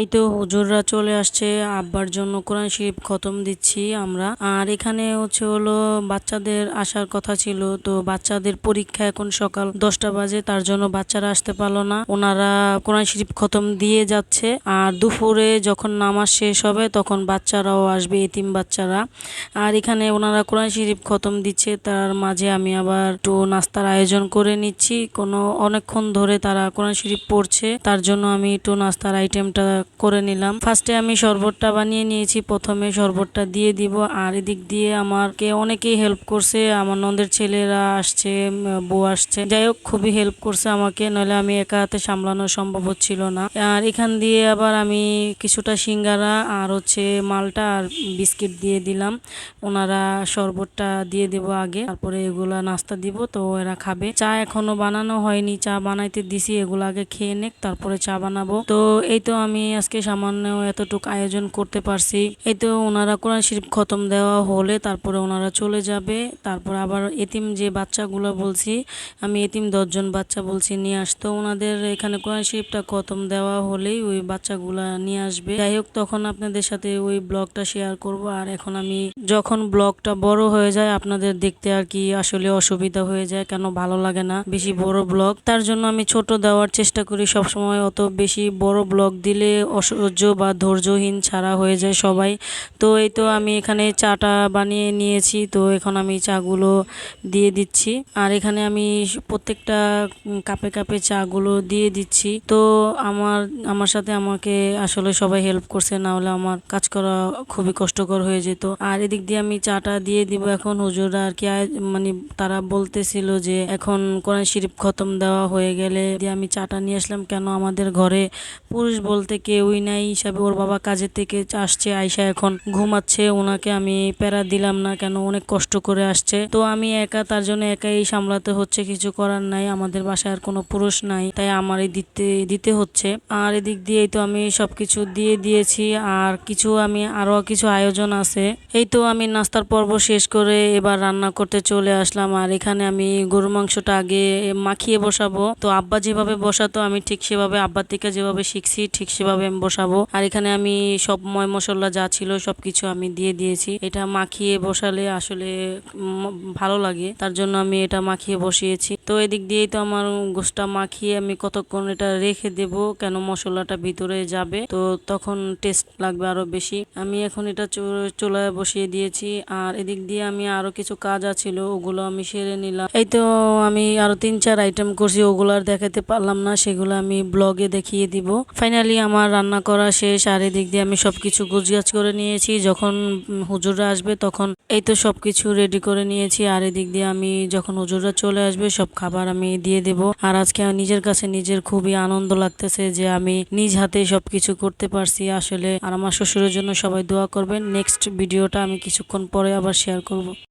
এই তো হুজুররা চলে আসছে, আব্বার জন্য কোরআন শরীফ খতম দিচ্ছি আমরা। আর এখানে হচ্ছে হলো বাচ্চাদের আসার কথা ছিল, তো বাচ্চাদের পরীক্ষা এখন সকাল দশটা বাজে, তার জন্য বাচ্চারা আসতে পারল না। ওনারা কোরআন শরীফ খতম দিয়ে যাচ্ছে, আর দুপুরে যখন নামাজ শেষ হবে তখন বাচ্চারাও আসবে, এতিম বাচ্চারা। আর এখানে ওনারা কোরআন শরীফ খতম দিচ্ছে, তার মাঝে আমি আবার একটু নাস্তার আয়োজন করে নিচ্ছি। কোনো অনেকক্ষণ ধরে তারা কোরআন শরীফ পড়ছে, তার জন্য আমি একটু নাস্তার আইটেমটা করে নিলাম। ফার্স্টে আমি শরবতটা বানিয়ে নিয়েছি। প্রথমে শরবতটা দিয়ে দিব। আর এদিক দিয়ে আমাকে অনেকেই হেল্প করছে। আমার নন্দের ছেলেরা আসছে বউ আসছে। যাই হোক, খুবই হেল্প করছে আমাকে। নইলে আমি একা হাতে সামলানো সম্ভব হচ্ছিল না। আর এখান দিয়ে আবার আমি কিছুটা সিঙ্গারা আর হচ্ছে মালটা আর বিস্কিট দিয়ে দিলাম। ওনারা শরবতটা দিয়ে দেব আগে। তারপরে এগুলা নাস্তা দিব, তো এরা খাবে। চা এখনও বানানো হয়নি। চা বানাইতে দিছি। এগুলো আগে খেয়ে নেক, তারপরে চা বানাবো। তো এই তো আমি আজকে সামান্য এতটুকু আয়োজন করতে পারছি। এই তো ওনারা কোরআন শরীফ খতম দেওয়া হলে তারপরে ওনারা চলে যাবে। তারপর আবার এতিম যে বাচ্চাগুলো বলছি, আমি এতিম দশজন বাচ্চা বলছি, নিয়ে আসতো। ওনাদের এখানে কোরআন শরীফটা খতম দেওয়া হলেই ওই বাচ্চাগুলা নিয়ে আসবে। যাই হোক, তখন আপনাদের সাথে ওই ব্লগটা শেয়ার করব। আর এখন আমি যখন ব্লগটা বড় হয়ে যায়, আপনাদের দেখতে আর কি আসলে অসুবিধা হয়ে যায়, কেন ভালো লাগে না বেশি বড় ব্লগ। তার জন্য আমি ছোট দেওয়ার চেষ্টা করি সবসময়। অত বেশি বড় ব্লগ দিলে অসহ্য বা ধৈর্যহীন ছাড়া হয়ে যায় সবাই। তো এই তো আমি এখানে চাটা বানিয়ে নিয়েছি, তো এখন আমি চাগুলো দিয়ে দিচ্ছি। আর এখানে আমি প্রত্যেকটা কাপে কাপে চাগুলো দিয়ে দিচ্ছি। তো আমার আমার সাথে আমাকে আসলে সবাই হেল্প করছে না হলে আমার কাজ করা খুবই কষ্টকর হয়ে যেত। আর এদিক দিয়ে আমি চাটা দিয়ে দিব এখন। হুজুররা আর কি মানে তারা বলতেছিল যে এখন কোরআন শরীফ খতম দেওয়া হয়ে গেলে দিয়ে আমি চাটা নিয়ে আসলাম। কেন আমাদের ঘরে পুরুষ বলতে কেউই নাই। হিসাবে ওর বাবা কাজের থেকে আসছে আয়সা এখন ঘুমাচ্ছে। ওনাকে আমি প্যারা দিলাম না কেন? অনেক কষ্ট করে আসছে। তো আমি একা, তার জন্য একাই সামলাতে হচ্ছে। কিছু করার নাই। আমাদের বাসায় আর কোনো পুরুষ নাই, তাই আমারই দিতে দিতে হচ্ছে। আর এদিক দিয়েই তো আমি সবকিছু দিয়ে দিয়েছি। আর কিছু আমি, আরও কিছু আয়োজন আছে। এই তো আমি নাস্তার পর্ব শেষ করে এবার রান্না করতে চলে আসলাম। আর এখানে আমি গরু মাংসটা আগে মাখিয়ে বসাবো। তো আব্বা যেভাবে বসাতো, আমি ঠিক সেভাবে, আব্বার থেকে যেভাবে শিখছি, ঠিক সেভাবে আমি বসাবো। আর এখানে আমি সব ময় মশলা যা ছিল সব কিছু আমি দিয়ে দিয়েছি। এটা মাখিয়ে বসালে আসলে ভালো লাগে। তার জন্য আমি এটা মাখিয়ে বসিয়েছি। তো এদিক দিয়েই তো আমার গোষ্ঠটা মাখিয়ে আমি কতক্ষণ এটা রেখে দেব, কেন মশলাটা ভিতরে যাবে? তো তখন টেস্ট লাগবে আরও বেশি। আমি এখন এটা চুলায় বসিয়ে দিয়েছি। আর এদিক দিয়ে আমি আরও কিছু কাজ আছিল ওগুলো আমি সেরে নিলাম। এই তো আমি আরও তিন চার আইটেম করছি, ওগুলো আর দেখাতে পারলাম না, সেগুলো আমি ব্লগে দেখিয়ে দিব। ফাইনালি আমার রান্না করা শেষ, আর এদিক দিয়ে আমি সবকিছু গুজগাছ করে নিয়েছি। যখন হুজুররা আসবে তখন এই তো সবকিছু রেডি করে নিয়েছি। আর এদিক দিয়ে আমি যখন হুজুররা চলে আসবে সব খাবার আমি দিয়ে দেব। আর আজকে নিজের কাছে নিজের খুবই আনন্দ লাগতেছে যে আমি নিজ হাতে সবকিছু করতে পারছি আসলে। আর আমার শ্বশুরের জন্য সবাই দোয়া করবেন। নেক্সট ভিডিওটা আমি কিছুক্ষণ পরে আবার শেয়ার করব।